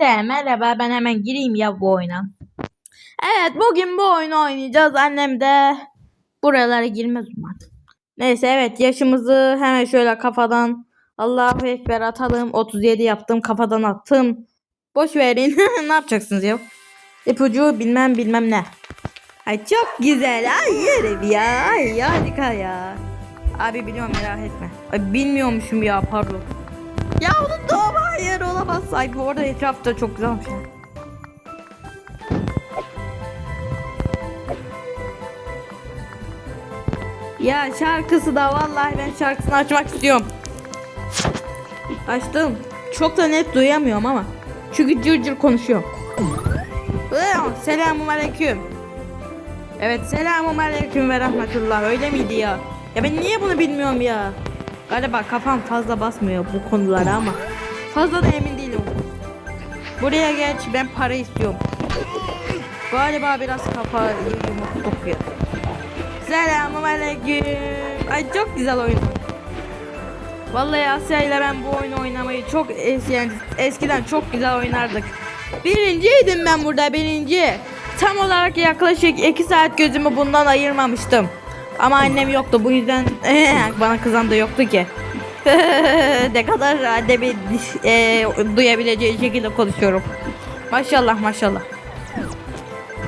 Neyse merhaba ben hemen gireyim ya bu oyuna. Evet bugün bu oyunu oynayacağız. Annem de buralara girmez umarım. Neyse evet yaşımızı hemen şöyle kafadan Allahu Ekber atalım. 37 yaptım kafadan attım. Boş verin. ne yapacaksınız ya? İpucu bilmem bilmem ne. Ay çok güzel. Ay yerim ya. Ay harika ya. Abi biliyorum merak etme. Ay bilmiyormuşum ya pardon. Ya unuttum. Hayır olamaz. Ay bu arada etrafta çok güzelmiş. ya. Şarkısı da vallahi ben şarkısını açmak istiyorum. Açtım. Çok da net duyamıyorum ama. Çünkü cır cır konuşuyor. Selamun aleyküm. Evet selamun aleyküm ve rahmetullah. Öyle miydi ya? Ya ben niye bunu bilmiyorum ya? Galiba kafam fazla basmıyor bu konulara ama. Fazla da emin değilim. Buraya geç ben para istiyorum. Galiba biraz kafa yumurtluk ya. Selamun aleyküm. Ay çok güzel oyun. Vallahi Asya ile ben bu oyunu oynamayı çok es yani eskiden çok güzel oynardık. Birinciydim ben burada birinci. Tam olarak yaklaşık 2 saat gözümü bundan ayırmamıştım. Ama annem yoktu bu yüzden bana kızan da yoktu ki. ne kadar annemi e, duyabileceği şekilde konuşuyorum. Maşallah maşallah.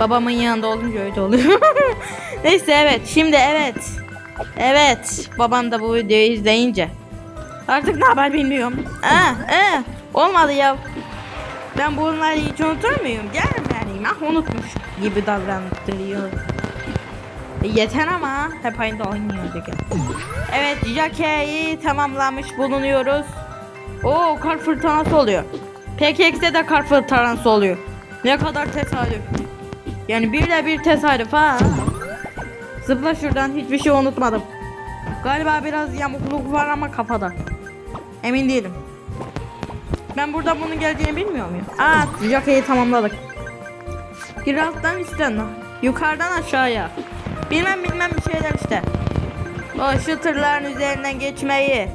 Babamın yanında olunca öyle oluyor. Neyse evet şimdi evet. Evet babam da bu videoyu izleyince. Artık ne haber bilmiyorum. Ee, ee, olmadı ya. Ben bunları hiç unutur muyum? Gel vereyim. Ah unutmuş gibi davranıyor. E, yeter ama hep aynı oynuyorduk. Evet Jackie'yi tamamlamış bulunuyoruz. Oo kar fırtınası oluyor. PKX'de de kar fırtınası oluyor. Ne kadar tesadüf. Yani bir de bir tesadüf ha. Zıpla şuradan hiçbir şey unutmadım. Galiba biraz yamukluk var ama kafada. Emin değilim. Ben burada bunun geleceğini bilmiyor muyum? Aa, Jackie'yi tamamladık. Bir alttan üstten, yukarıdan aşağıya. Bilmem bilmem bir şeyler işte. O şu tırların üzerinden geçmeyi.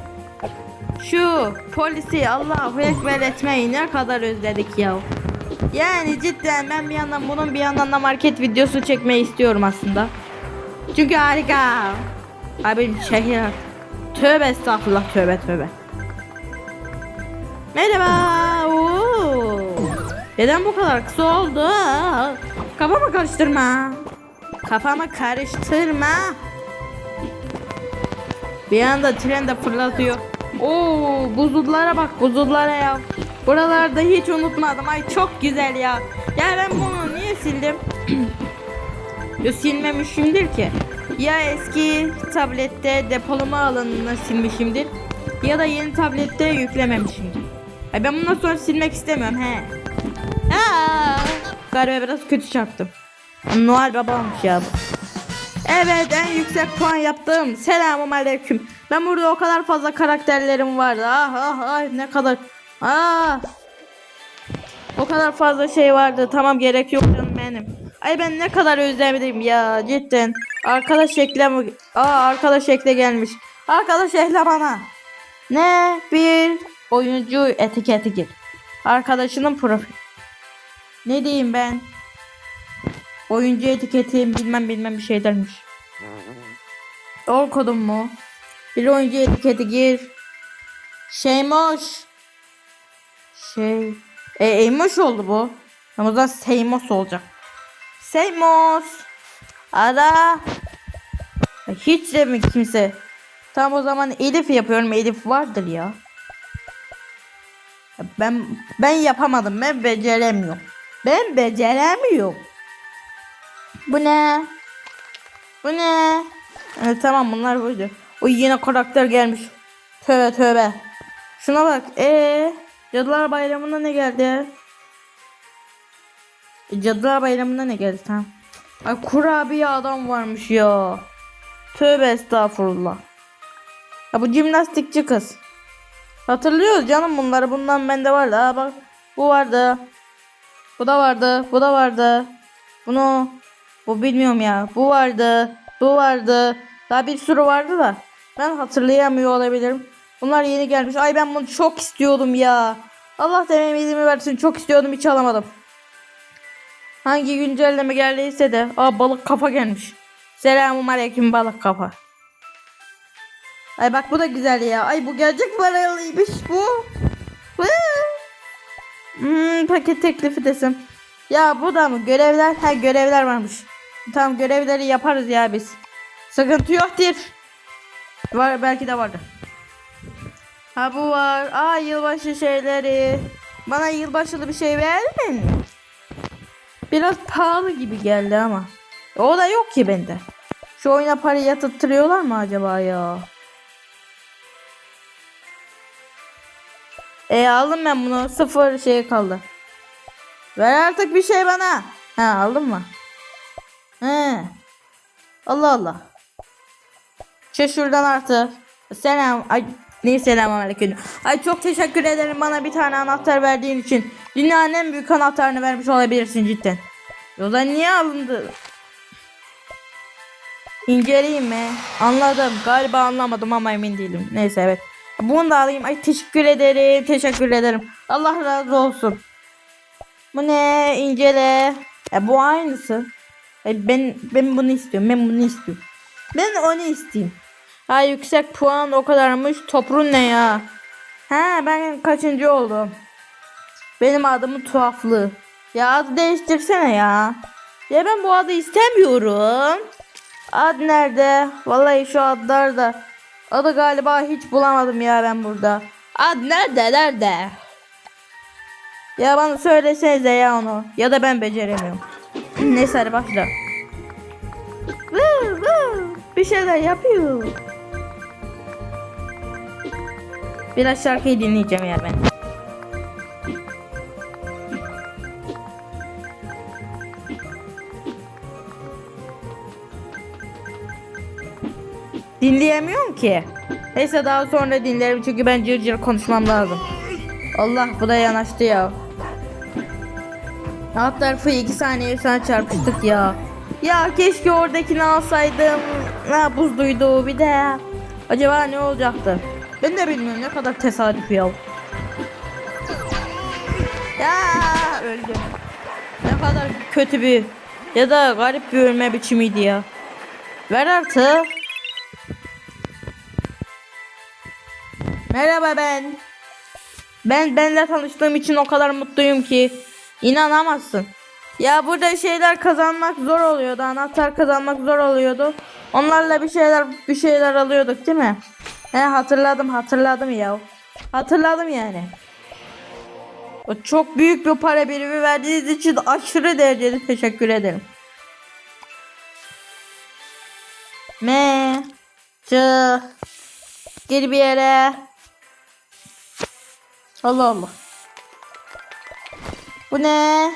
Şu polisi Allahu Ekber etmeyi ne kadar özledik ya. Yani cidden ben bir yandan bunun bir yandan da market videosu çekmeyi istiyorum aslında. Çünkü harika. Abi şehir Tövbe estağfurullah tövbe tövbe. Merhaba. Oo. Neden bu kadar kısa oldu? Kafamı karıştırma. Kafamı karıştırma. Bir anda tren de fırlatıyor. Oo, buzullara bak buzullara ya. Buralarda hiç unutmadım. Ay çok güzel ya. Ya ben bunu niye sildim? Yo silmemişimdir ki. Ya eski tablette depolama alanını silmişimdir. Ya da yeni tablette yüklememişimdir. Ay ben bundan sonra silmek istemiyorum he. Aa, galiba biraz kötü çarptım. Noel Baba olmuş ya. Evet en yüksek puan yaptım. Selamun aleyküm. Ben burada o kadar fazla karakterlerim vardı. Ah ah ah ne kadar. Ah. O kadar fazla şey vardı. Tamam gerek yok canım benim. Ay ben ne kadar özledim ya cidden. Arkadaş ekle mi? Aa arkadaş ekle gelmiş. Arkadaş ekle bana. Ne? Bir oyuncu etiketi gir. Arkadaşının profil. Ne diyeyim ben? Oyuncu etiketi bilmem bilmem bir şey dermiş. Doğru kodum mu? Bir oyuncu etiketi gir. Şeymoş. Şey. E, Eymoş oldu bu. Ama zaman Seymos olacak. Seymos. Ara. Hiç de mi kimse? Tamam o zaman Elif yapıyorum. Elif vardır. Ya Ben ben yapamadım. Ben beceremiyorum. Ben beceremiyorum. Bu ne? Bu ne? Evet, tamam bunlar buydu. O yine karakter gelmiş. Tövbe tövbe. Şuna bak. Ee, Cadılar Bayramı'na ne geldi? E, Cadılar Bayramı'na ne geldi tamam. Ay kurabiye adam varmış ya. Tövbe estağfurullah. Ya bu jimnastikçi kız. Hatırlıyoruz canım bunları. Bundan bende vardı. Aa bak bu vardı. Bu da vardı. Bu da vardı. Bunu bu bilmiyorum ya. Bu vardı. Bu vardı. Daha bir sürü vardı da. Ben hatırlayamıyor olabilirim. Bunlar yeni gelmiş. Ay ben bunu çok istiyordum ya. Allah dememizimi versin. Çok istiyordum hiç alamadım. Hangi güncelleme geldiyse de. Aa balık kafa gelmiş. Selamun aleyküm balık kafa. Ay bak bu da güzel ya. Ay bu gerçek paralıymış bu. Hmm, paket teklifi desem. Ya bu da mı? Görevler? Ha görevler varmış. Tamam görevleri yaparız ya biz. Sıkıntı yoktur. Var belki de vardı. Ha bu var. Aa yılbaşı şeyleri. Bana yılbaşılı bir şey verin. Biraz pahalı gibi geldi ama. O da yok ki bende. Şu oyuna para yatırtırıyorlar mı acaba ya? E aldım ben bunu. Sıfır şey kaldı. Ver artık bir şey bana. Ha aldın mı? He. Allah Allah. Şey şuradan artık. Selam. Ay ne selam aleyküm. Ay çok teşekkür ederim bana bir tane anahtar verdiğin için. Dünyanın en büyük anahtarını vermiş olabilirsin cidden. Yola niye alındı? İnceleyeyim mi? Anladım. Galiba anlamadım ama emin değilim. Neyse evet. Bunu da alayım. Ay teşekkür ederim. Teşekkür ederim. Allah razı olsun. Bu ne? İncele. E, bu aynısı. Ben ben bunu istiyorum. Ben bunu istiyorum. Ben onu isteyeyim. Ha yüksek puan o kadarmış. Toprun ne ya? Ha ben kaçıncı oldum? Benim adımın tuhaflığı. Ya adı değiştirsene ya. Ya ben bu adı istemiyorum. Ad nerede? Vallahi şu adlar da. Adı galiba hiç bulamadım ya ben burada. Ad nerede nerede? Ya bana söylesenize ya onu. Ya da ben beceremiyorum. Neyse hadi başla. Bir şeyler yapıyor. Biraz şarkıyı dinleyeceğim ya ben. Dinleyemiyorum ki. Neyse daha sonra dinlerim çünkü ben cır cır konuşmam lazım. Allah bu da yanaştı ya. Alt tarafı iki saniye sana çarpıştık ya. Ya keşke oradakini alsaydım. Ha buzluydu bir de. Acaba ne olacaktı? Ben de bilmiyorum ne kadar tesadüf ya. Ya öldüm. Ne kadar kötü bir ya da garip bir ölme biçimiydi ya. Ver artık. Merhaba ben. Ben benle tanıştığım için o kadar mutluyum ki inanamazsın. Ya burada şeyler kazanmak zor oluyordu. Anahtar kazanmak zor oluyordu. Onlarla bir şeyler bir şeyler alıyorduk değil mi? He hatırladım hatırladım ya. Hatırladım yani. O çok büyük bir para birimi verdiğiniz için aşırı derecede teşekkür ederim. Me. Çık. Gir bir yere. Allah Allah. Bu ne?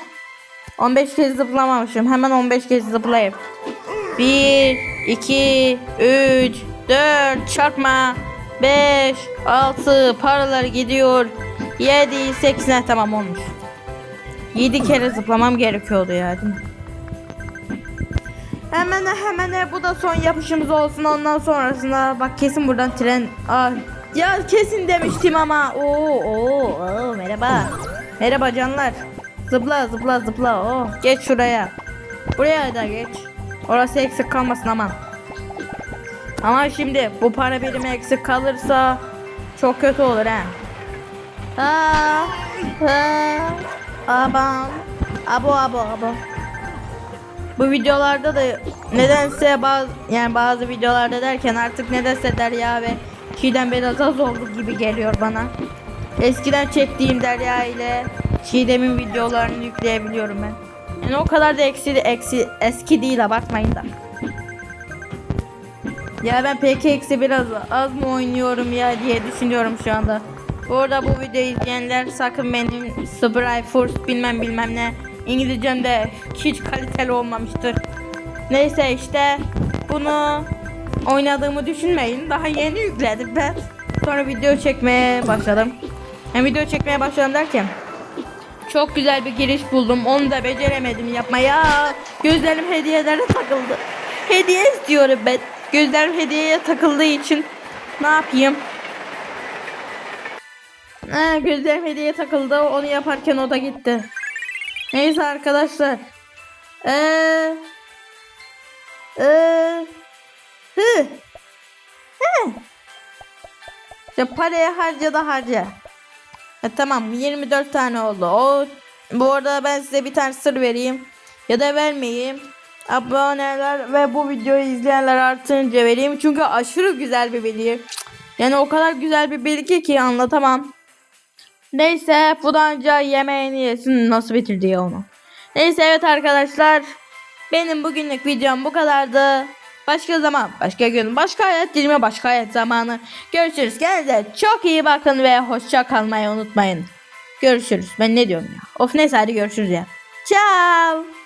15 kez zıplamamışım. Hemen 15 kez zıplayayım. 1, 2, 3, 4, çarpma. 5, 6, paralar gidiyor. 7, 8, ne tamam olmuş. 7 kere zıplamam gerekiyordu ya değil mi? Hemen hemen bu da son yapışımız olsun ondan sonrasında bak kesin buradan tren ah ya kesin demiştim ama oo oo, oo merhaba merhaba canlar zıpla zıpla zıpla. Oh geç şuraya. Buraya da geç. Orası eksik kalmasın aman. Ama şimdi bu para birimi eksik kalırsa çok kötü olur ha ha ha. Aban abo abo abo. Bu videolarda da nedense bazı yani bazı videolarda derken artık nedense Derya ve Çiğdem biraz az oldu gibi geliyor bana. Eskiden çektiğim Derya ile Çiğdem'in videolarını yükleyebiliyorum ben. Yani o kadar da eksi, eksi eski değil abartmayın da. Ya ben PKX'i biraz az mı oynuyorum ya diye düşünüyorum şu anda. Bu arada bu videoyu izleyenler sakın benim Spray Force bilmem bilmem ne İngilizcem de hiç kaliteli olmamıştır. Neyse işte bunu oynadığımı düşünmeyin. Daha yeni yükledim ben. Sonra video çekmeye başladım. Hem video çekmeye başladım derken çok güzel bir giriş buldum. Onu da beceremedim yapmaya. Gözlerim hediyelere takıldı. Hediye istiyorum ben. Gözlerim hediyeye takıldığı için ne yapayım? Ha, gözlerim hediye takıldı. Onu yaparken o da gitti. Neyse arkadaşlar. Eee. Eee. Hı. Hı. İşte parayı harca da harca. Ha, tamam 24 tane oldu. O bu arada ben size bir tane sır vereyim. Ya da vermeyeyim. Aboneler ve bu videoyu izleyenler artınca vereyim. Çünkü aşırı güzel bir bilgi. Yani o kadar güzel bir bilgi ki anlatamam. Neyse bu yemeğini yesin nasıl bitirdi onu. Neyse evet arkadaşlar. Benim bugünlük videom bu kadardı. Başka zaman, başka gün, başka hayat dilimi, başka hayat zamanı. Görüşürüz. Kendinize çok iyi bakın ve hoşça kalmayı unutmayın. Görüşürüz. Ben ne diyorum ya? Of neyse hadi görüşürüz ya. Ciao.